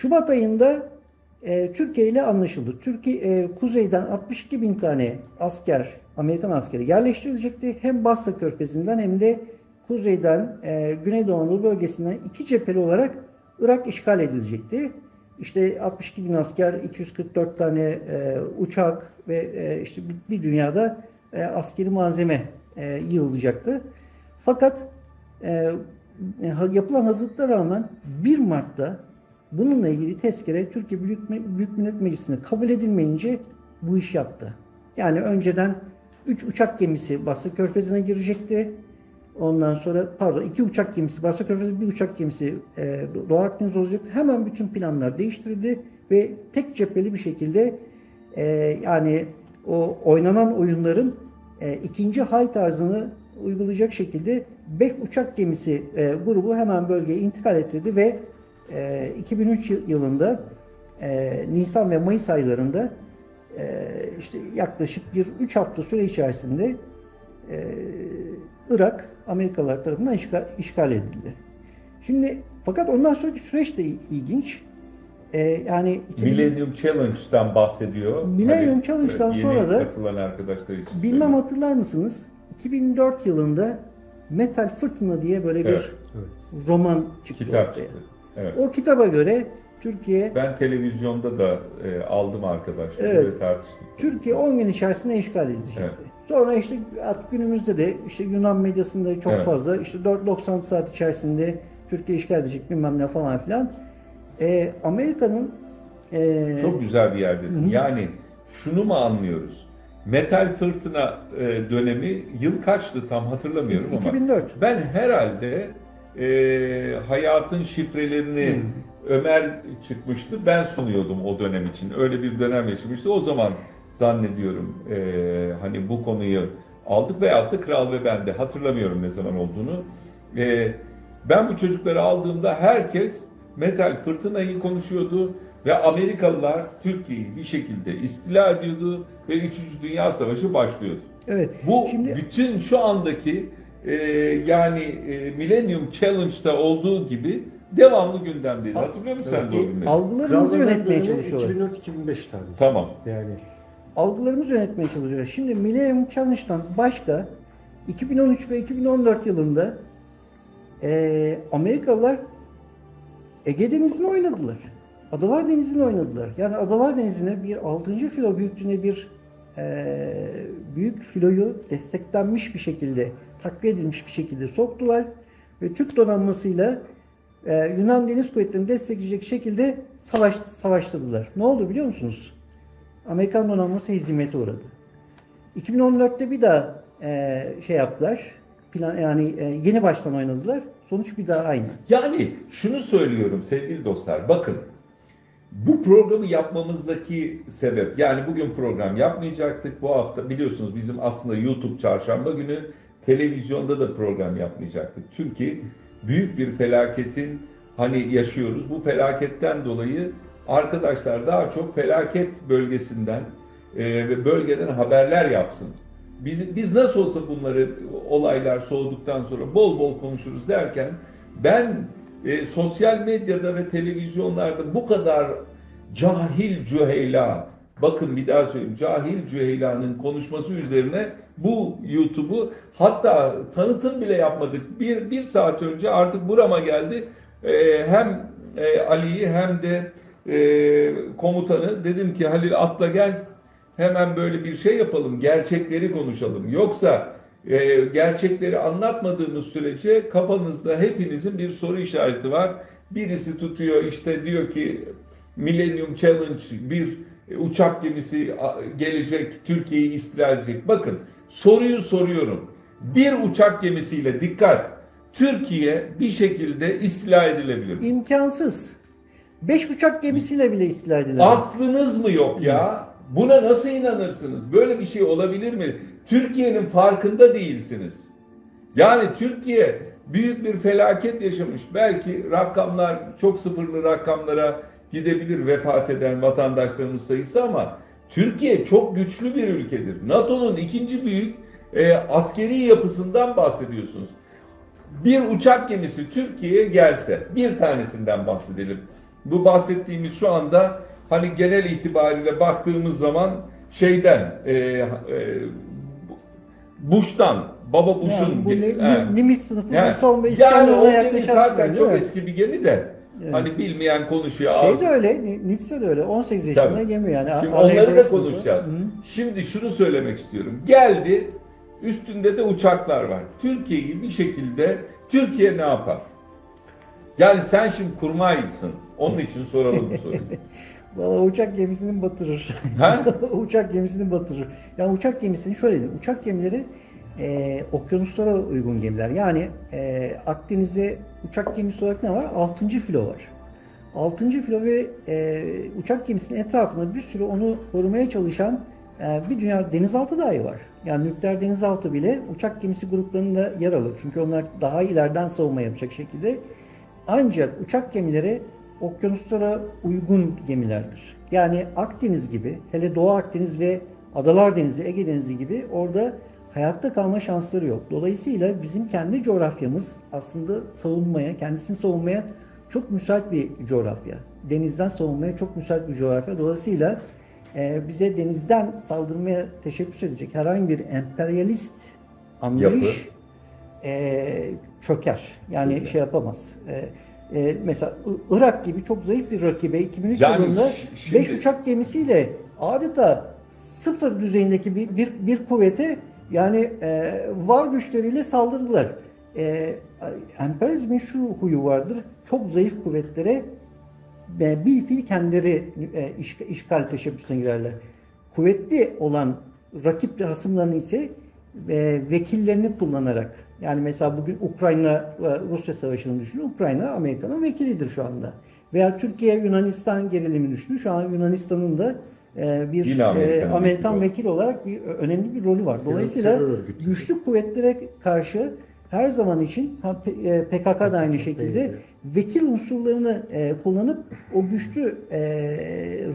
Şubat ayında e, Türkiye ile anlaşıldı. Türkiye e, kuzeyden 62 bin tane asker, Amerikan askeri yerleştirilecekti. Hem Basra Körfezi'nden hem de kuzeyden e, Güneydoğu Anadolu bölgesinden iki cepheli olarak Irak işgal edilecekti. İşte 62 bin asker, 244 tane e, uçak ve e, işte bir, dünyada e, askeri malzeme e, yığılacaktı. Fakat e, yapılan hazırlıklara rağmen 1 Mart'ta bununla ilgili tezkere Türkiye Büyük, Büyük Millet Meclisi'nde kabul edilmeyince bu iş yaptı. Yani önceden 3 uçak gemisi Basra Körfezi'ne girecekti. Ondan sonra pardon iki uçak gemisi Basra Körfezi bir uçak gemisi e, Doğu Akdeniz olacaktı. Hemen bütün planlar değiştirildi ve tek cepheli bir şekilde e, yani o oynanan oyunların e, ikinci hal tarzını uygulayacak şekilde 5 uçak gemisi e, grubu hemen bölgeye intikal ettirdi ve e, 2003 yılında e, Nisan ve Mayıs aylarında e, işte yaklaşık bir 3 hafta süre içerisinde e, Irak Amerikalılar tarafından işgal, işgal edildi. Şimdi fakat ondan sonraki süreç de ilginç. E, yani 2000, Millennium Challenge'dan bahsediyor. Millennium Hani, Challenge'dan yeni sonra da katılan arkadaşlar için. bilmem söylüyorum. hatırlar mısınız? 2004 yılında Metal Fırtına diye böyle bir Evet. roman çıktı. Kitap ortaya. çıktı. Evet. O kitaba göre Türkiye Ben televizyonda da e, aldım arkadaşlar Evet. ve tartıştık. Türkiye 10 gün içerisinde işgal edilecekti. Evet. Sonra işte artık günümüzde de işte Yunan medyasında çok Evet. fazla işte 4-90 saat içerisinde Türkiye işgal edecek bilmem ne falan filan. Ee, Amerika'nın e, Çok güzel bir yerdesin. Hı hı. Yani şunu mu anlıyoruz? Metal fırtına e, dönemi yıl kaçtı tam hatırlamıyorum ama 2004. ben herhalde e, hayatın şifrelerini Ömer çıkmıştı. Ben sunuyordum o dönem için. Öyle bir dönem yaşamıştı. O zaman zannediyorum e, hani bu konuyu aldık veyahut da Kral ve ben de hatırlamıyorum ne zaman olduğunu. E, ben bu çocukları aldığımda herkes metal fırtınayı konuşuyordu ve Amerikalılar Türkiye'yi bir şekilde istila ediyordu ve 3. Dünya Savaşı başlıyordu. Evet. Bu Şimdi bütün şu andaki e, yani e, Millennium Challenge'da olduğu gibi devamlı gündemdeydi. Hatırlıyor musun sen de o e, günleri? algılarımızı yönetmeye çalışıyorlar. 2004-2005 tarihi. Tamam. Yani Algılarımızı yönetmeye çalışıyorlar. Şimdi Millennium Challenge'dan başka 2013 ve 2014 yılında e, Amerikalılar Ege Denizi'ni oynadılar. Adalar Denizi'ni oynadılar. Yani Adalar Denizi'ne bir 6. filo büyüklüğüne bir e, büyük filoyu desteklenmiş bir şekilde, takviye edilmiş bir şekilde soktular. Ve Türk donanmasıyla e, Yunan Deniz Kuvvetleri'ni destekleyecek şekilde savaş, savaştırdılar. Ne oldu biliyor musunuz? Amerikan donanması hezimete uğradı. 2014'te bir daha e, şey yaptılar. Plan, yani e, yeni baştan oynadılar. Sonuç bir daha aynı. Yani şunu söylüyorum sevgili dostlar. Bakın bu programı yapmamızdaki sebep yani bugün program yapmayacaktık. Bu hafta biliyorsunuz bizim aslında YouTube çarşamba günü televizyonda da program yapmayacaktık. Çünkü büyük bir felaketin hani yaşıyoruz. Bu felaketten dolayı arkadaşlar daha çok felaket bölgesinden e, ve bölgeden haberler yapsın. Biz, biz nasıl olsa bunları olaylar soğuduktan sonra bol bol konuşuruz derken ben e, sosyal medyada ve televizyonlarda bu kadar cahil cüheyla bakın bir daha söyleyeyim cahil cüheyla'nın konuşması üzerine bu YouTube'u hatta tanıtım bile yapmadık. Bir, bir saat önce artık burama geldi. E, hem e, Ali'yi hem de e, komutanı dedim ki Halil atla gel hemen böyle bir şey yapalım, gerçekleri konuşalım. Yoksa e, gerçekleri anlatmadığımız sürece kafanızda hepinizin bir soru işareti var. Birisi tutuyor işte diyor ki Millennium Challenge bir uçak gemisi gelecek Türkiye'yi istila edecek. Bakın soruyu soruyorum. Bir uçak gemisiyle dikkat Türkiye bir şekilde istila edilebilir. İmkansız. 5 uçak gemisiyle bile istila edilemez. Aklınız mı yok ya? Buna nasıl inanırsınız? Böyle bir şey olabilir mi? Türkiye'nin farkında değilsiniz. Yani Türkiye büyük bir felaket yaşamış. Belki rakamlar çok sıfırlı rakamlara gidebilir vefat eden vatandaşlarımız sayısı ama Türkiye çok güçlü bir ülkedir. NATO'nun ikinci büyük e, askeri yapısından bahsediyorsunuz. Bir uçak gemisi Türkiye'ye gelse, bir tanesinden bahsedelim. Bu bahsettiğimiz şu anda hani genel itibariyle baktığımız zaman şeyden e, e, Bush'tan Baba Bush'un Yani bu ne, he. ni- limit sınıfı Yani, son ve yani o gemi zaten çok mi? eski bir gemi de Evet. hani bilmeyen konuşuyor. Şey de öyle, Ni- Nietzsche de öyle. 18 yaşında Tabii. gemi yani. Şimdi Arleigh onları da konuşacağız. Hı. Şimdi şunu söylemek istiyorum. Geldi, üstünde de uçaklar var. Türkiye'yi bir şekilde, Türkiye ne yapar? Yani sen şimdi kurmaysın. Onun için soralım bu soruyu. Valla uçak gemisini batırır. Ha? uçak gemisini batırır. Yani uçak gemisini şöyle diyeyim. Uçak gemileri e, okyanuslara uygun gemiler. Yani e, Akdeniz'de uçak gemisi olarak ne var? 6. filo var. 6. filo ve e, uçak gemisinin etrafında bir sürü onu korumaya çalışan e, bir dünya denizaltı dahi var. Yani nükleer denizaltı bile uçak gemisi gruplarında yer alır. Çünkü onlar daha ileriden savunma yapacak şekilde. Ancak uçak gemileri okyanuslara uygun gemilerdir. Yani Akdeniz gibi, hele Doğu Akdeniz ve Adalar Denizi, Ege Denizi gibi orada hayatta kalma şansları yok. Dolayısıyla bizim kendi coğrafyamız aslında savunmaya, kendisini savunmaya çok müsait bir coğrafya. Denizden savunmaya çok müsait bir coğrafya. Dolayısıyla e, bize denizden saldırmaya teşebbüs edecek herhangi bir emperyalist anlayış e, çöker. Yani Çöker. şey yapamaz. E, e, mesela Irak gibi çok zayıf bir rakibe 2003 Yani yılında ş- şimdi- 5 uçak gemisiyle adeta sıfır düzeyindeki bir, bir, bir kuvvete yani e, var güçleriyle saldırdılar. E, emperyalizmin şu huyu vardır. Çok zayıf kuvvetlere e, bir fiil kendileri e, iş- işgal teşebbüsüne girerler. Kuvvetli olan rakip hasımlarını ise e, vekillerini kullanarak yani mesela bugün Ukrayna e, Rusya savaşını düşünün. Ukrayna Amerika'nın vekilidir şu anda. Veya Türkiye Yunanistan gerilimi düşünün. Şu an Yunanistan'ın da bir Yine e, Amerikan vekili vekili olarak bir önemli bir rolü var. Dolayısıyla güçlü kuvvetlere karşı her zaman için ha, P- e, PKK da aynı şekilde vekil unsurlarını e, kullanıp o güçlü e,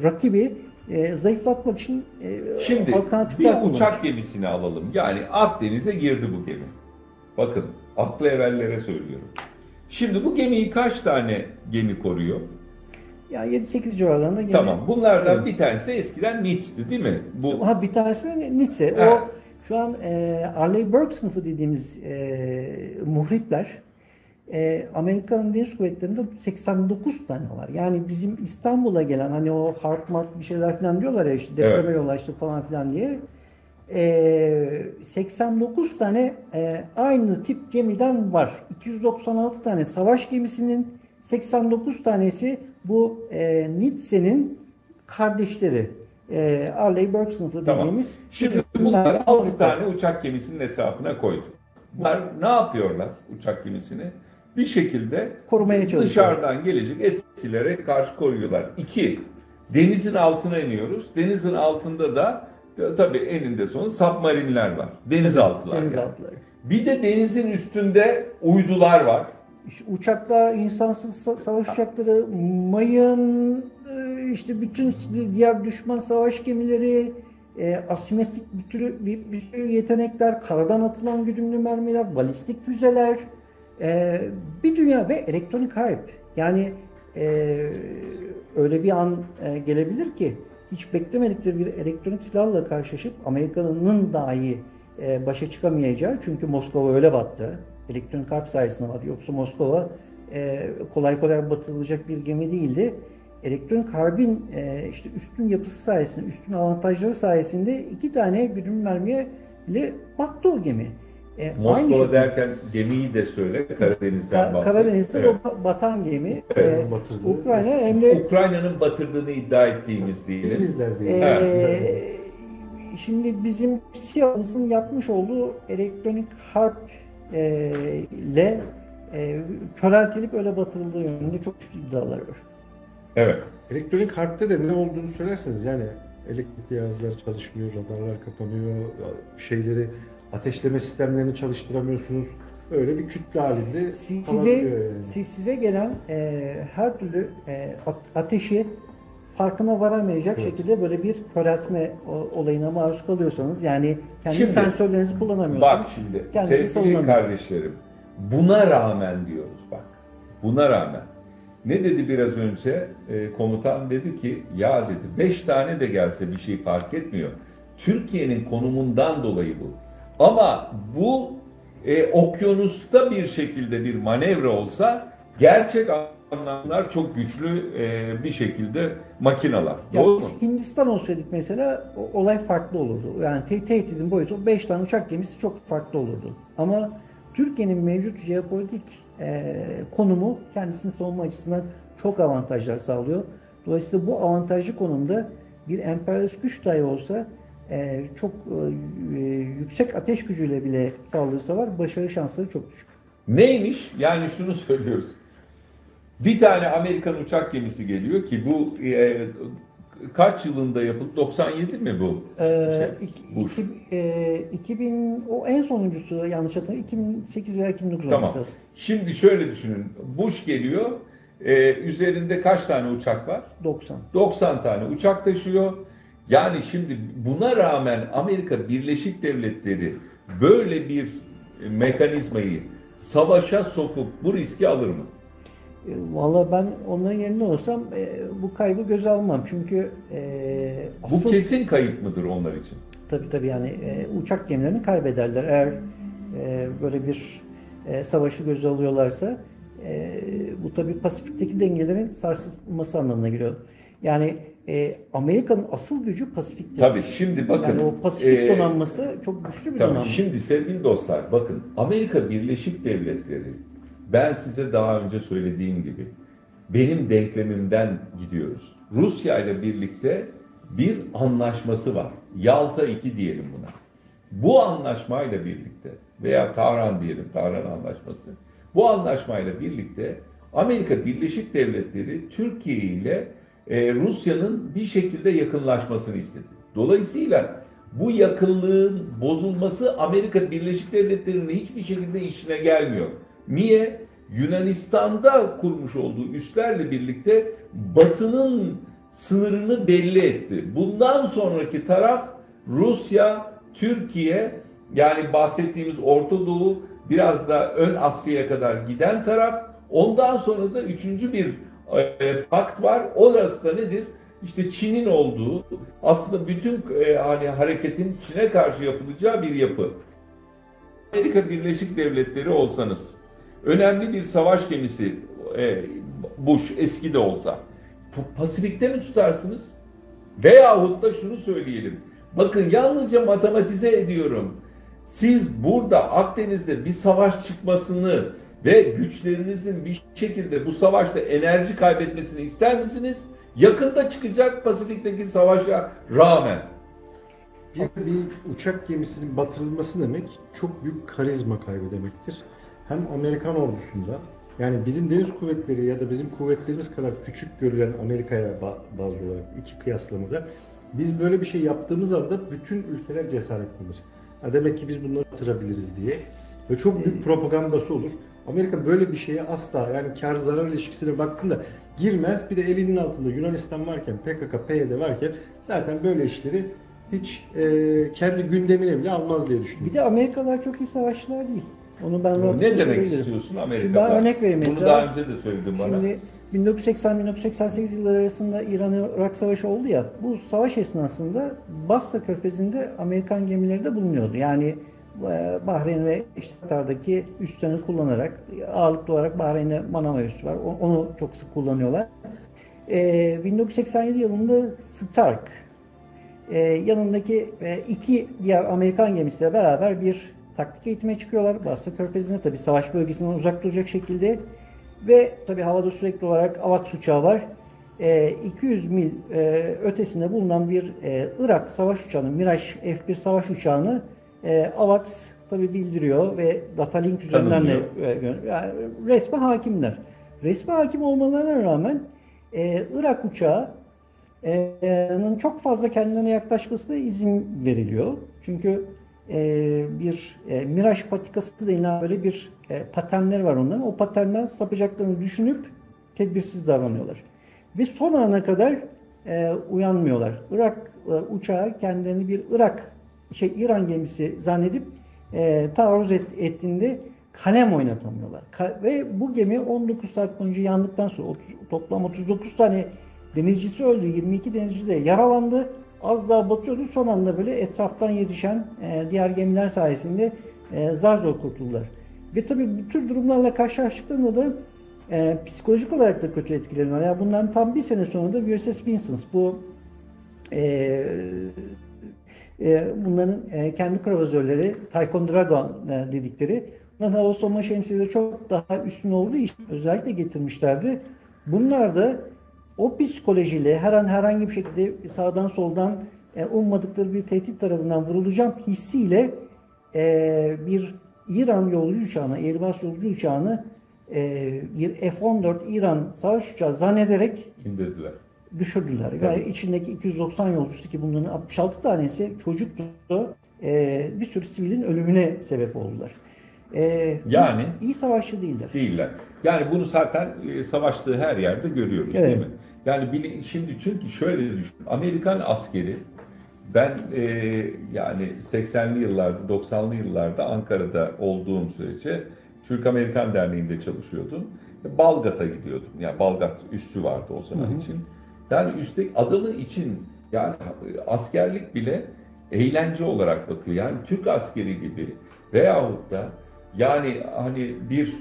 rakibi e, zayıflatmak için e, Şimdi bir kullanır. uçak gemisini alalım. Yani Akdeniz'e girdi bu gemi. Bakın aklı evvellere söylüyorum. Şimdi bu gemiyi kaç tane gemi koruyor? Yani 7-8 civarlarında gene- Tamam. Bunlardan Evet. bir tanesi eskiden Nitz'ti değil mi? Bu Ha bir tanesi Nietzsche. Ha. O şu an e, Arleigh Burke sınıfı dediğimiz e, muhripler e, Amerikan Deniz Kuvvetleri'nde 89 tane var. Yani bizim İstanbul'a gelen hani o harp mark bir şeyler falan diyorlar ya işte depreme Evet. yol açtı falan filan diye. E, 89 tane e, aynı tip gemiden var. 296 tane savaş gemisinin 89 tanesi bu e, Nietzsche'nin kardeşleri. E, Arleigh Burke sınıfı Tamam. dediğimiz. Şimdi bir- bunlar bir- 6 tane uçak gemisinin etrafına koyduk. Bunlar ne yapıyorlar uçak gemisini? Bir şekilde Korumaya çalışıyor. dışarıdan gelecek etkilere karşı koruyorlar. İki, denizin altına iniyoruz. Denizin altında da tabii eninde sonunda submarinler var. Denizaltılar. yani. Denizaltıları. Bir de denizin üstünde uydular var. İşte uçaklar, insansız sa- savaş uçakları, mayın, e, işte bütün diğer düşman savaş gemileri, e, asimetrik bir, türlü, bir, bir sürü yetenekler, karadan atılan güdümlü mermiler, balistik füzeler, e, bir dünya ve elektronik harp. Yani e, öyle bir an e, gelebilir ki hiç beklemedikleri bir elektronik silahla karşılaşıp Amerika'nın dahi e, başa çıkamayacağı çünkü Moskova öyle battı. Elektronik harp sayesinde battı. Yoksa Moskova e, kolay kolay batırılacak bir gemi değildi. Elektronik harbin e, işte üstün yapısı sayesinde, üstün avantajları sayesinde iki tane güdüm mermiye ile battı o gemi. E, aynı Moskova şekilde- derken gemiyi de söyle Karadeniz'den Ka- bahset. Karadeniz'de Evet. o batan gemi Evet. e. Ukrayna hem de Ukrayna'nın batırdığını iddia ettiğimiz diyelim. Değil. Ee, şimdi bizim SİHA'mızın yapmış olduğu elektronik harp e, ile e, köreltilip öyle batırıldığı yönünde çok güçlü iddialar var. Evet. Elektronik harpte de ne olduğunu söylerseniz yani elektrik cihazları çalışmıyor, radarlar kapanıyor, şeyleri ateşleme sistemlerini çalıştıramıyorsunuz. Öyle bir kütle halinde Size yani. si- size gelen e, her türlü e, ateşi farkına varamayacak Evet. şekilde böyle bir köreltme olayına maruz kalıyorsanız yani kendi Şimdi- sensörlerinizi kullanamıyorsanız Bak şimdi sevgili kardeşlerim buna rağmen diyoruz bak buna rağmen Ne dedi biraz önce? E, komutan dedi ki ya dedi beş tane de gelse bir şey fark etmiyor. Türkiye'nin konumundan dolayı bu. Ama bu e, okyanusta bir şekilde bir manevra olsa gerçek anlamlar çok güçlü e, bir şekilde makinalar. Ya Doğru mu? Hindistan olsaydık mesela o- olay farklı olurdu. Yani te- tehdidin boyutu 5 tane uçak gemisi çok farklı olurdu. Ama Türkiye'nin mevcut jeopolitik e, konumu kendisini savunma açısından çok avantajlar sağlıyor. Dolayısıyla bu avantajlı konumda bir emperyalist güç dahi olsa e, çok e, yüksek ateş gücüyle bile saldırsalar başarı şansları çok düşük. Neymiş? Yani şunu söylüyoruz. Bir tane Amerikan uçak gemisi geliyor ki bu e, kaç yılında yapıldı? 97 mi bu? Ee, Şey, iki- Bush. iki- e, 2000 o en sonuncusu yanlış hatırlamıyorum 2008 veya 2009 Tamam. olması. Şimdi şöyle düşünün. Bush geliyor. e, üzerinde kaç tane uçak var? 90. 90 tane uçak taşıyor. Yani şimdi buna rağmen Amerika Birleşik Devletleri böyle bir mekanizmayı savaşa sokup bu riski alır mı? E, Valla ben onların yerinde olsam e, bu kaybı göze almam. Çünkü e, Bu asıl kesin kayıp mıdır onlar için? tabii tabii yani e, uçak gemilerini kaybederler. Eğer e, böyle bir e, savaşı göze alıyorlarsa e, bu tabii Pasifik'teki dengelerin sarsılması anlamına geliyor. Yani e, Amerika'nın asıl gücü Pasifik'te. Tabii şimdi bakın. yani o Pasifik e, donanması çok güçlü bir Tabii donanma. şimdi sevgili dostlar bakın Amerika Birleşik Devletleri ben size daha önce söylediğim gibi benim denklemimden gidiyoruz. Rusya ile birlikte bir anlaşması var. Yalta 2 diyelim buna. Bu anlaşmayla birlikte veya Tahran diyelim, Tahran anlaşması. Bu anlaşmayla birlikte Amerika Birleşik Devletleri Türkiye ile e, Rusya'nın bir şekilde yakınlaşmasını istedi. Dolayısıyla bu yakınlığın bozulması Amerika Birleşik Devletleri'nin hiçbir şekilde işine gelmiyor. Niye? Yunanistan'da kurmuş olduğu üslerle birlikte Batı'nın sınırını belli etti. Bundan sonraki taraf Rusya, Türkiye yani bahsettiğimiz Orta Doğu biraz da ön Asya'ya kadar giden taraf. Ondan sonra da üçüncü bir e, pakt var. Orası da nedir? İşte Çin'in olduğu aslında bütün e, hani hareketin Çin'e karşı yapılacağı bir yapı. Amerika Birleşik Devletleri olsanız, önemli bir savaş gemisi e, Bush eski de olsa, Pa- Pasifik'te mi tutarsınız? Veyahut da şunu söyleyelim. Bakın yalnızca matematize ediyorum. Siz burada Akdeniz'de bir savaş çıkmasını ve güçlerinizin bir şekilde bu savaşta enerji kaybetmesini ister misiniz? Yakında çıkacak Pasifik'teki savaşa rağmen. Bir, bir uçak gemisinin batırılması demek çok büyük karizma kaybı demektir. Hem Amerikan ordusunda yani bizim deniz kuvvetleri ya da bizim kuvvetlerimiz kadar küçük görülen Amerika'ya ba- bazı olarak iki kıyaslamada biz böyle bir şey yaptığımız anda bütün ülkeler cesaretlenir. Ha demek ki biz bunları atırabiliriz diye. Ve çok büyük propagandası olur. Amerika böyle bir şeye asla yani kar zarar ilişkisine baktığında girmez. Bir de elinin altında Yunanistan varken PKK, PYD varken zaten böyle işleri hiç e, kendi gündemine bile almaz diye düşünüyorum. Bir de Amerikalılar çok iyi savaşçılar değil. Onu ben Ne demek istiyorsun Amerika'da? ben örnek vereyim Bunu mesela. daha önce de söyledin bana. Şimdi 1980-1988 yılları arasında İran-Irak Savaşı oldu ya, bu savaş esnasında Basra Körfezi'nde Amerikan gemileri de bulunuyordu. Yani e, Bahreyn ve işte Katar'daki üslerini kullanarak, ağırlıklı olarak Bahreyn'de Manama üssü var, onu çok sık kullanıyorlar. E, 1987 yılında Stark, e, yanındaki e, iki diğer Amerikan gemisiyle beraber bir taktik eğitime çıkıyorlar. Basra Körfezi'nde tabi savaş bölgesinden uzak duracak şekilde ve tabi havada sürekli olarak AVAX uçağı var. E, 200 mil e, ötesinde bulunan bir e, Irak savaş uçağını, Mirage F-1 savaş uçağını e, AVAX tabi bildiriyor ve data link üzerinden de e, yani resme hakimler. Resme hakim olmalarına rağmen e, Irak uçağı E'nin çok fazla kendilerine yaklaşmasına izin veriliyor. Çünkü e, bir e, miraj patikası denilen böyle bir e, patenleri var onların. O patenden sapacaklarını düşünüp tedbirsiz davranıyorlar. Ve son ana kadar e, uyanmıyorlar. Irak uçağı kendilerini bir Irak şey İran gemisi zannedip e, taarruz et, ettiğinde kalem oynatamıyorlar. Ka- ve bu gemi 19 saat boyunca yandıktan sonra 30, toplam 39 tane denizcisi öldü. 22 denizci de yaralandı. Az daha batıyordu. Son anda böyle etraftan yetişen e, diğer gemiler sayesinde e, zar zor kurtuldular. Ve tabii bu tür durumlarla karşılaştıklarında da e, psikolojik olarak da kötü etkileniyorlar. Yani bundan tam bir sene sonra da USS Vincent bu e, e, bunların e, kendi kruvazörleri Tycoon Dragon e, dedikleri bunların hava savunma şemsiyeleri çok daha üstün olduğu için özellikle getirmişlerdi. Bunlar da o psikolojiyle her an herhangi bir şekilde sağdan soldan e, ummadıkları bir tehdit tarafından vurulacağım hissiyle e, bir İran yolcu uçağını, Airbus yolcu uçağını e, bir F-14 İran savaş uçağı zannederek İndirdiler. düşürdüler. Tabii. Yani içindeki 290 yolcusu ki bunların 66 tanesi çocuktu. E, bir sürü sivilin ölümüne sebep oldular. E, Yani? iyi savaşçı değiller. Değiller. Yani bunu zaten e, savaştığı her yerde görüyoruz Evet. değil mi? Yani şimdi çünkü şöyle düşün. Amerikan askeri ben e, yani 80'li yıllarda 90'lı yıllarda Ankara'da olduğum sürece Türk Amerikan Derneği'nde çalışıyordum. Balgat'a gidiyordum. Yani Balgat üssü vardı o zaman için. Yani üstteki adamı için yani askerlik bile eğlence olarak bakıyor. Yani Türk askeri gibi veyahut da yani hani bir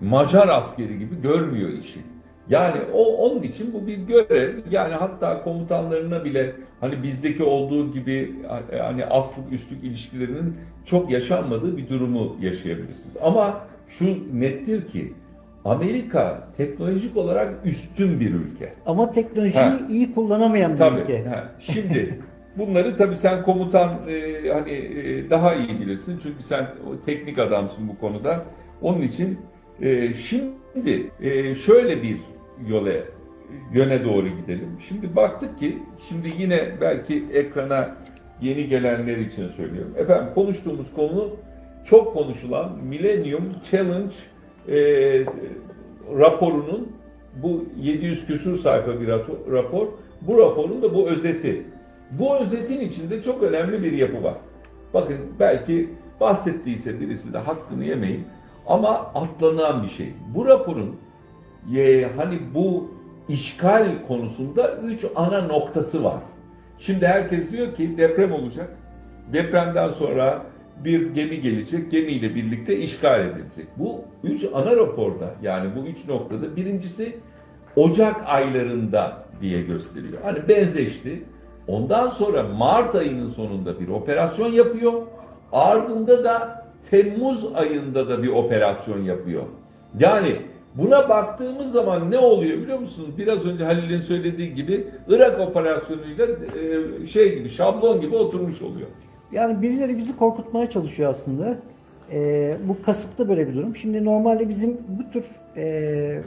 Macar askeri gibi görmüyor işi. Yani o onun için bu bir görev. Yani hatta komutanlarına bile hani bizdeki olduğu gibi hani aslık üstlük ilişkilerinin çok yaşanmadığı bir durumu yaşayabilirsiniz. Ama şu nettir ki Amerika teknolojik olarak üstün bir ülke. Ama teknolojiyi Ha. iyi kullanamayan bir Tabii. ülke. ha. Şimdi bunları tabii sen komutan e, hani e, daha iyi bilirsin çünkü sen teknik adamsın bu konuda. Onun için e, şimdi e, şöyle bir yola yöne doğru gidelim. Şimdi baktık ki şimdi yine belki ekrana yeni gelenler için söylüyorum. Efendim konuştuğumuz konu çok konuşulan Millennium Challenge e, raporunun bu 700 küsur sayfa bir rapor. Bu raporun da bu özeti. Bu özetin içinde çok önemli bir yapı var. Bakın belki bahsettiyse birisi de hakkını yemeyin ama atlanan bir şey. Bu raporun e, hani bu işgal konusunda üç ana noktası var. Şimdi herkes diyor ki deprem olacak. Depremden sonra bir gemi gelecek, gemiyle birlikte işgal edilecek. Bu üç ana raporda yani bu üç noktada birincisi Ocak aylarında diye gösteriyor. Hani benzeşti. Ondan sonra Mart ayının sonunda bir operasyon yapıyor. Ardında da Temmuz ayında da bir operasyon yapıyor. Yani buna baktığımız zaman ne oluyor biliyor musunuz? Biraz önce Halil'in söylediği gibi Irak operasyonuyla e, şey gibi şablon gibi oturmuş oluyor. Yani birileri bizi korkutmaya çalışıyor aslında. Ee, bu kasıtlı böyle bir durum. Şimdi normalde bizim bu tür e,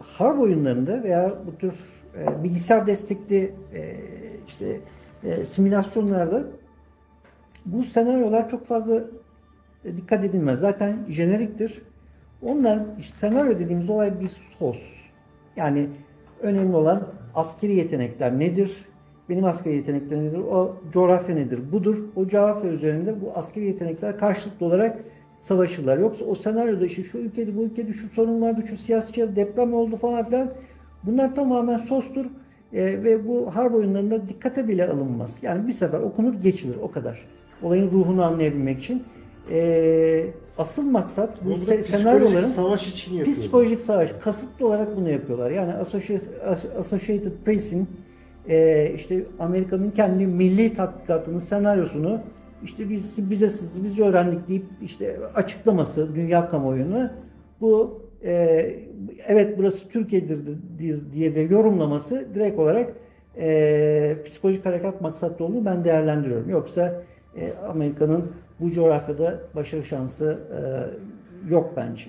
harp oyunlarında veya bu tür e, bilgisayar destekli e, işte e, simülasyonlarda bu senaryolar çok fazla e, dikkat edilmez. Zaten jeneriktir. Onlar işte senaryo dediğimiz olay bir sos. Yani önemli olan askeri yetenekler nedir? Benim askeri yeteneklerim nedir? O coğrafya nedir? Budur. O coğrafya üzerinde bu askeri yetenekler karşılıklı olarak savaşırlar. Yoksa o senaryoda işte şu ülkede bu ülkede şu sorun vardı, şu siyasi deprem oldu falan filan. Bunlar tamamen sostur. Ee, ve bu harp oyunlarında dikkate bile alınmaz. Yani bir sefer okunur geçilir o kadar. Olayın ruhunu anlayabilmek için. Ee, asıl maksat bu se- senaryoların savaş için yapıyor. Psikolojik savaş. Kasıtlı olarak bunu yapıyorlar. Yani Associated, Press'in e, işte Amerika'nın kendi milli tatbikatının senaryosunu işte biz bize sızdı, biz öğrendik deyip işte açıklaması dünya kamuoyuna bu e, evet burası Türkiye'dir diye de yorumlaması direkt olarak e, psikolojik harekat maksatlı olduğunu ben değerlendiriyorum. Yoksa e, Amerika'nın bu coğrafyada başarı şansı e, yok bence.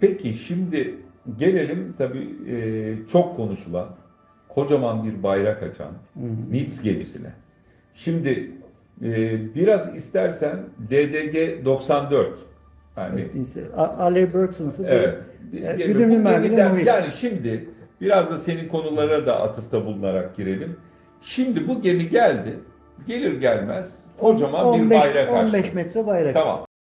Peki şimdi gelelim tabii e, çok konuşulan kocaman bir bayrak açan Nits gemisine. Şimdi e, biraz istersen DDG 94 yani Neyse, A- Ali Burke sınıfı. evet. Güdümlü Bu gemiden- yani şimdi biraz da senin konulara da atıfta bulunarak girelim. Şimdi bu gemi geldi. Gelir gelmez kocaman bir 15 bayrak açtı. 15 metre bayrak. Tamam.